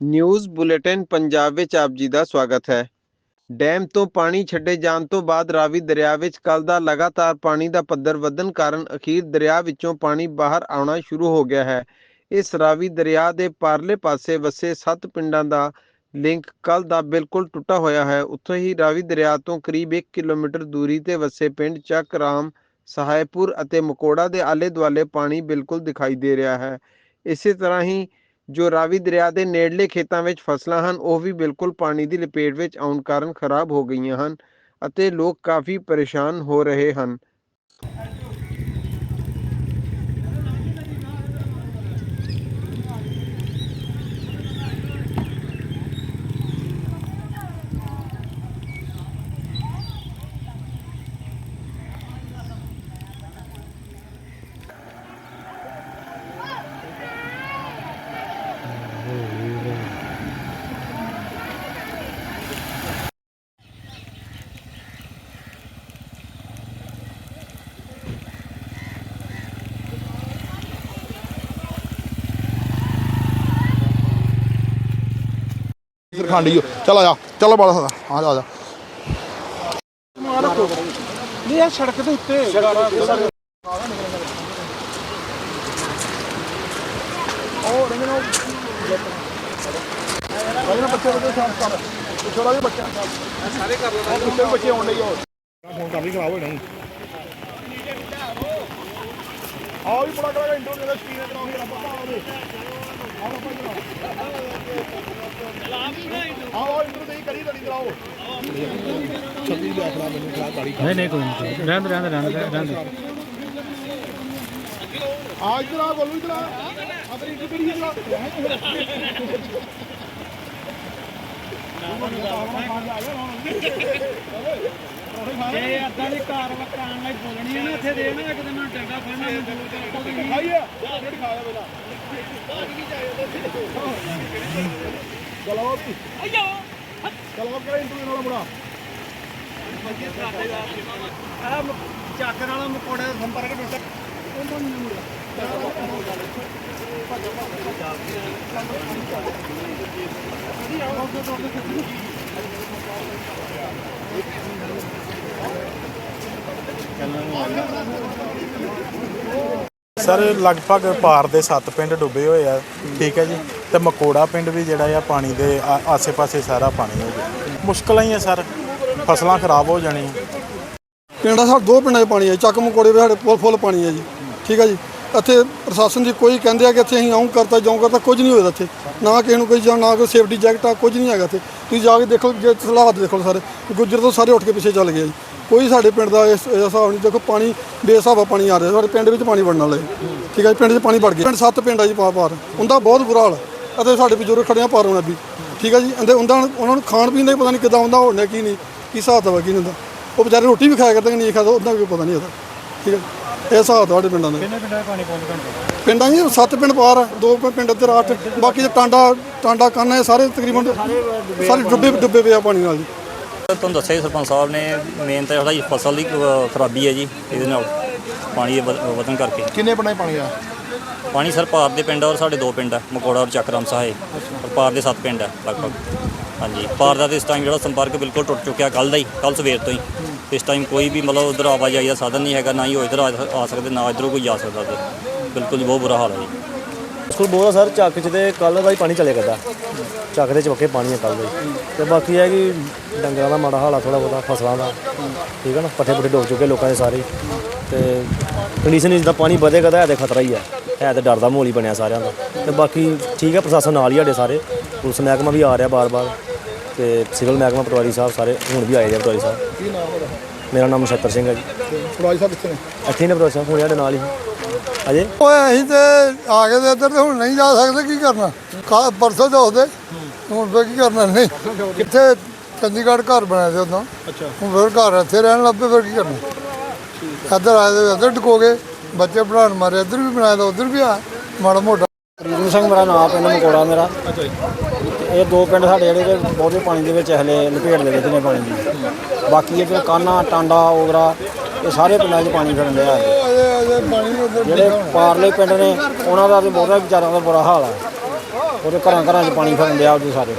News bulletin Punjab ਵਿੱਚ ਆਪ ਜੀ ਦਾ ਸਵਾਗਤ ਹੈ। ਡੈਮ ਤੋਂ ਪਾਣੀ ਛੱਡੇ ਜਾਣ ਤੋਂ ਬਾਅਦ ਰਾਵੀ ਦਰਿਆ ਵਿੱਚ ਕੱਲ ਦਾ ਲਗਾਤਾਰ ਪਾਣੀ ਦਾ ਪੱਧਰ ਵਧਣ ਕਾਰਨ ਅਖੀਰ ਦਰਿਆ ਵਿੱਚੋਂ ਪਾਣੀ ਬਾਹਰ ਆਉਣਾ ਸ਼ੁਰੂ ਹੋ ਗਿਆ ਹੈ। ਇਸ ਰਾਵੀ ਦਰਿਆ ਦੇ ਪਾਰਲੇ ਪਾਸੇ ਵਸੇ 7 ਪਿੰਡਾਂ ਦਾ ਲਿੰਕ ਕੱਲ ਦਾ ਬਿਲਕੁਲ ਟੁੱਟਾ ਹੋਇਆ ਹੈ। ਉੱਥੋਂ ਹੀ ਰਾਵੀ ਦਰਿਆ ਤੋਂ ਕਰੀਬ 1 ਕਿਲੋਮੀਟਰ ਦੂਰੀ ਤੇ ਵਸੇ ਪਿੰਡ ਚੱਕਰਾਮ ਸਹਾਇਪੁਰ ਅਤੇ ਮਕੋੜਾ ਦੇ ਆਲੇ ਦੁਆਲੇ ਪਾਣੀ ਬਿਲਕੁਲ ਦਿਖਾਈ ਦੇ ਰਿਹਾ ਹੈ। ਇਸੇ ਤਰ੍ਹਾਂ ਹੀ ਜੋ ਰਾਵੀ ਦਰਿਆ ਦੇ ਨੇੜਲੇ ਖੇਤਾਂ ਵਿੱਚ ਫਸਲਾਂ ਹਨ, ਉਹ ਵੀ ਬਿਲਕੁਲ ਪਾਣੀ ਦੀ ਲਪੇਟ ਵਿੱਚ ਆਉਣ ਕਾਰਨ ਖਰਾਬ ਹੋ ਗਈਆਂ ਹਨ ਅਤੇ ਲੋਕ ਕਾਫੀ ਪਰੇਸ਼ਾਨ ਹੋ ਰਹੇ ਹਨ। ਓ ਚਲ ਆ ਜਾ ਚਲ ਬਾਲਾ ਆ ਜਾ ਆ ਜਾ। ਨਹੀਂ ਇਹ ਸੜਕ ਦੇ ਉੱਤੇ। ਭਾਈ ਨਾ ਬੱਚੇ ਬੱਚੇ ਸਾਫ਼ ਕਰ। ਛੋੜਾ ਵੀ ਬੱਚਾ। ਸਾਰੇ ਕਰ ਲਓ ਪਿੱਛੇ ਵੀ ਬੱਚੇ ਆਉਣ ਲਈ ਹੋ ਫੋਨ ਕਰ ਵੀ ਖਰਾਬ ਹੋ ਨਹੀਂ ਆਓ ਵੀ ਬੜਾ ਕਰਾਂਗਾ ਦਾ ਸਕਰੀਨ ਆਪਾਂ। ਆਪਾਂ ਆਓ ਇੰਟਰਵਿਊ ਦੇ ਕਰੀ ਕਰਾਓ। ਮੈਨੂੰ ਖਾ ਨਹੀਂ ਨਹੀਂ ਕੋਈ ਨਹੀਂ। ਰਹਿਣ ਦੇ, ਰਹਿਣ ਦੇ, ਰਹਿਣ ਦੇ, ਰਹਿਣ ਦੇ। ਆ ਇਧਰ ਆ ਬੋਲੂ ਇਧਰ ਆ। ਆਪਣੀ ਇੰਟਰਵਿਊ ਕਰੀ ਜੇ ਅੱਦਾਂ ਦੀ ਕਾਰ ਵਕਾਣ ਲਈ ਬੋਲਣੀ ਹੈ ਨਾ ਇੱਥੇ ਦੇ ਨਾ ਇੱਕ ਦਿਨ ਮੈਨੂੰ ਡੰਡਾ ਫੜਨਾ ਮੈਨੂੰ ਦੂਰ ਕਰ ਦੋ ਤੁਸੀਂ ਖਾਈਏ ਰੇੜੀ ਖਾ ਜਾ ਪਹਿਲਾਂ? ਚਲੋ ਵੀ ਚਲੋ ਕਰੇ ਇੰਟਰਵਿਊ ਨਾਲ ਬੜਾ ਆ ਚਾਕਰ ਵਾਲਾ ਮਕੋੜੇ ਦਾ ਸੰਪਰਕ ਟੁੱਟ ਸਰ, ਲਗਭਗ ਪਾਰ ਦੇ 7 ਪਿੰਡ ਡੁੱਬੇ ਹੋਏ ਆ। ਠੀਕ ਹੈ ਜੀ। ਤੇ ਮਕੋੜਾ ਪਿੰਡ ਵੀ ਜਿਹੜਾ ਆ, ਪਾਣੀ ਦੇ ਆ- ਆਸੇ-ਪਾਸੇ ਸਾਰਾ ਪਾਣੀ ਹੋ ਗਿਆ। ਮੁਸ਼ਕਲਾਂ ਹੀ ਆ ਸਰ। ਫਸਲਾਂ ਖਰਾਬ ਹੋ ਜਾਣੀਆਂ। ਪਿੰਡਾਂ ਸਾਡੇ ਦੋ ਪਿੰਡਾਂ 'ਚ ਪਾਣੀ ਹੈ ਚੱਕ ਮਕੋੜੇ ਵੀ ਸਾਡੇ ਫੁੱਲ ਫੁੱਲ ਪਾਣੀ ਹੈ ਜੀ। ਠੀਕ ਹੈ ਜੀ। ਇੱਥੇ ਪ੍ਰਸ਼ਾਸਨ ਦੀ ਕੋਈ ਕਹਿੰਦੇ ਆ ਕਿ ਇੱਥੇ ਅਸੀਂ ਆਉਂ ਕਰਤਾ, ਜਾਉਂ ਕਰਤਾ, ਕੁਝ ਨਹੀਂ ਹੋਇਆ ਇੱਥੇ। ਨਾ ਕਿਸੇ ਨੂੰ ਕੋਈ ਜਾਂ ਨਾ ਕੋਈ ਸੇਫਟੀ ਜੈਕਟ ਆ, ਕੁਝ ਨਹੀਂ ਹੈਗਾ ਇੱਥੇ। ਤੁਸੀਂ ਜਾ ਕੇ ਦੇਖੋ ਜੇ ਹਾਲਾਤ ਦੇਖੋ ਸਾਰੇ। ਗੁੱਜਰ ਤੋਂ ਸਾਰੇ ਉੱਠ ਕੇ ਪਿੱਛੇ ਚੱਲ ਗਏ ਜੀ। ਕੋਈ ਸਾਡੇ ਪਿੰਡ ਦਾ ਇਸ ਇਸ ਹਿਸਾਬ ਨਹੀਂ ਦੇਖੋ ਪਾਣੀ ਬੇਸਾਬਾ ਪਾਣੀ ਆ ਰਿਹਾ ਸਾਡੇ ਪਿੰਡ ਵਿੱਚ ਪਾਣੀ ਵੜਨ ਵਾਲਾ। ਹੈ ਠੀਕ ਹੈ ਜੀ ਪਿੰਡ 'ਚ ਪਾਣੀ ਵੜ ਗਿਆ। ਪਿੰਡ ਸੱਤ ਪਿੰਡ ਆ ਜੀ ਪਾਰ ਪਾਰ। ਉਹਦਾ ਬਹੁਤ ਬੁਰਾ ਹਾਲ। ਅਤੇ ਸਾਡੇ ਬਜ਼ੁਰਗ ਖੜੇ ਆ ਪਾਰ ਹੋਣਾ ਵੀ। ਠੀਕ ਹੈ ਜੀ ਇਹਦੇ ਉਹਦਾ ਉਹਨਾਂ ਨੂੰ ਖਾਣ ਪੀਣ ਦਾ ਪਤਾ ਨਹੀਂ ਕਿੱਦਾਂ ਹੁੰਦਾ ਹੋਣਾ ਕੀ ਨਹੀਂ ਕੀ ਹਿਸਾਬ ਦਾ ਕੀ ਨਹੀਂ ਹੁੰਦਾ। ਉਹ ਵਿਚਾਰੇ ਰੋਟੀ ਵੀ ਖਾਇਆ ਕਰਦੇ ਕਿ ਨਹੀਂ ਖਾਦਾ ਉਹਦਾ ਵੀ ਪਤਾ ਨਹੀਂ ਹੁੰਦਾ ਠੀਕ ਹੈ ਇਹ ਹਿਸਾਬ ਤੁਹਾਡੇ ਪਿੰਡਾਂ ਦਾ। ਕਿੰਨੇ ਪਿੰਡਾਂ ਪਾਣੀ ਪਹੁੰਚ ਘੰਟੇ ਪਿੰਡਾਂ ਜੀ ਸੱਤ ਪਿੰਡ ਪਾਰ ਦੋ ਪ- ਪਿੰਡ ਇੱਧਰ ਅੱਠ ਬਾਕੀ ਟਾਂਡਾ ਟਾਂਡਾ ਕੰਨ ਹੈ ਸਾਰੇ ਤਕਰੀਬਨ ਸਾਰੇ ਡੁੱਬੇ ਡੁੱਬੇ ਪਏ ਆ ਪਾਣੀ ਨਾਲ ਜੀ। ਤੁਹਾਨੂੰ ਦੱਸਿਆ ਜੀ ਸਰਪੰਚ ਸਾਹਿਬ ਨੇ ਮੇਨ ਤਾਂ ਸਾਡਾ ਜੀ ਫਸਲ ਦੀ ਖਰਾਬੀ ਹੈ ਜੀ ਇਹਦੇ ਨਾਲ ਪਾਣੀ ਦੇ ਵਧ- ਵਧਣ ਕਰਕੇ। ਕਿੰਨੇ ਪਿੰਡਾਂ 'ਚ ਪਾਣੀ ਆ? ਪਾਣੀ ਸਰ ਪਾਰ ਦੇ ਪਿੰਡ ਆ ਔਰ ਸਾਡੇ ਦੋ ਪਿੰਡ ਆ ਮਕੋੜਾ ਔਰ ਚੱਕਰਾਮ ਸਹਾਏ ਔਰ ਪਾਰ ਦੇ ਸੱਤ ਪਿੰਡ ਆ ਲਗਭਗ। ਹਾਂਜੀ ਪਾਰ ਦਾ ਤੇ ਇਸ ਟਾਈਮ ਜਿਹੜਾ ਸੰਪਰਕ ਬਿਲਕੁਲ ਟੁੱਟ ਚੁੱਕਿਆ ਕੱਲ ਦਾ ਹੀ ਕੱਲ ਸਵੇਰ ਤੋਂ ਹੀ। ਇਸ ਟਾਈਮ ਕੋਈ ਵੀ ਮਤਲਬ ਉਧਰ ਆਵਾਜਾਈ ਦਾ ਸਾਧਨ ਨਹੀਂ ਹੈਗਾ ਨਾ ਹੀ ਉਹ ਇਧਰ ਆ ਸਕਦੇ ਨਾ ਇਧਰੋਂ ਕੋਈ ਜਾ ਸਕਦਾ ਤੇ ਬਿਲਕੁਲ ਜੀ ਬਹੁਤ ਬੁਰਾ ਹਾਲ ਹੈ ਜੀ। ਸਕੂਲ ਬਹੁਤ ਸਰ ਚੱਕ ਚ ਤੇ ਕੱਲ ਦਾ ਹੀ ਪਾਣੀ ਚੱਲੇ ਕਰਦਾ। ਚੱਕ ਦੇ ਚਵੱਕੇ ਪਾਣੀ ਹੈ ਕੱਲ ਦਾ ਹੀ। ਤੇ ਬਾਕੀ ਹੈ ਕਿ ਡੰਗਰਾਂ ਦਾ ਮਾੜਾ ਹਾਲਾ ਥੋੜਾ ਬਹੁਤਾ ਫਸਲਾਂ ਦਾ। ਠੀਕ ਹੈ ਨਾ? ਪੱਠੇ ਪੁੱਠੇ ਡੁੱਬ ਚੁੱਕੇ ਲੋਕਾਂ ਦੇ ਸਾਰੇ। ਤੇ ਕੰਡੀਸ਼ਨ ਜਿੱਦਾਂ ਪਾਣੀ ਵਧੇਗਾ ਤਾਂ ਹੈ ਤੇ ਖਤਰਾ ਹੀ ਹੈ ਹੈ ਤੇ ਡਰ ਦਾ ਮਾਹੌਲ ਹੀ ਬਣਿਆ ਸਾਰਿਆਂ ਦਾ। ਤੇ ਬਾਕੀ ਠੀਕ ਹੈ ਪ੍ਰਸ਼ਾਸਨ ਨਾਲ ਹੀ ਸਾਡੇ ਸਾਰੇ। ਪੁਲਿਸ ਮਹਿਕਮਾ ਵੀ ਆ ਰਿਹਾ ਬਾਰ-ਬਾਰ। ਤੇ ਸਿਵਲ ਮਹਿਕਮਾ ਪਟਵਾਰੀ ਸਾਹਿਬ ਸਾਰੇ ਹੁਣ ਵੀ ਆਏ ਨੇ ਪਟਵਾਰੀ ਸਾਹਿਬ। ਕੀ ਨਾਮ ਮੇਰਾ ਨਾਮ ਨਛੱਤਰ ਸਿੰਘ ਹੈ ਜੀ। ਫੜਾਈ ਸਾਹਿਬ ਕਿੱਥੇ ਨੇ? ਇੱਥੇ ਨੇ ਪਟਵਾਰੀ ਸਾਹਿਬ ਹੁਣ ਸਾਡੇ ਨਾਲ ਹੀ। ਅਜੇ? ਓਏ ਅਸੀਂ ਤੇ ਆ ਗਏ ਤੇ ਇੱਧਰ ਤੇ ਹੁਣ ਨਹੀਂ ਜਾ ਸਕਦੇ ਕੀ ਕਰਨਾ? ਕਾ ਪਰਸੋਂ ਉਹਦੇ ਹੁਣ ਫੇਰ ਕੀ ਕਰਨਾ? ਨਹੀਂ। ਕਿੱਥੇ ਚੰਡੀਗੜ੍ਹ ਘਰ ਬਣਾਇਆ ਸੀ ਉਦੋਂ। ਅੱਛਾ। ਹੁਣ ਫਿਰ ਘਰ ਇੱਥੇ ਰਹਿਣ ਲੱਗੇ ਫਿਰ ਕੀ ਕਰਨਾ? ਇੱਧਰ ਆਏ ਤੇ ਇੱਧਰ ਟਕੋਗੇ ਬੱਚੇ ਪੜਾਉਣ ਮਾਰੇ ਇੱਧਰ ਵੀ ਬਣਾਇਆ ਤਾਂ ਉੱਧਰ ਵੀ ਆ। ਮਾੜਾ ਮੋਟਾ। ਰੀਜਨ ਸਿੰਘ ਮੇਰਾ ਨਾਮ ਪਿੰਡ ਮਕੋੜਾ ਮੇਰਾ। ਅੱਛਾ ਇਹ ਦੋ ਪਿੰਡ ਸਾਡੇ ਜਿਹੜੇ ਬਹੁਤੇ ਪਾਣੀ ਦੇ ਵਿੱਚ ਹਲੇ ਲਪੇਟ ਦੇ ਵਿੱਚ ਨੇ ਪਾਣੀ ਦੀ। ਬਾਕੀ ਇਹ ਜਿਹੜੇ ਕਾਨਾ ਟਾਂਡਾ ਓਗਰਾ ਇਹ ਸਾਰੇ ਪਿੰਡਾਂ 'ਚ ਪਾਣੀ ਫਿਰਨ ਡਿਆ। ਹੈ ਅਜੇ ਅਜੇ ਪਾਣੀ ਉੱਧਰ ਜਿਹੜੇ ਪਾਰਲੇ ਪਿੰਡ ਨੇ ਉਹਨਾਂ ਦਾ ਤੇ ਬਹੁਤਾ ਵਿਚਾਰਿਆਂ ਦਾ ਬੁਰਾ ਹਾਲ ਹੈ ਉਹਦੇ ਘਰਾਂ ਘਰਾਂ 'ਚ ਪਾਣੀ ਫਿਰਨ ਡਿਆ ਉਹਦੇ ਸਾਰੇ।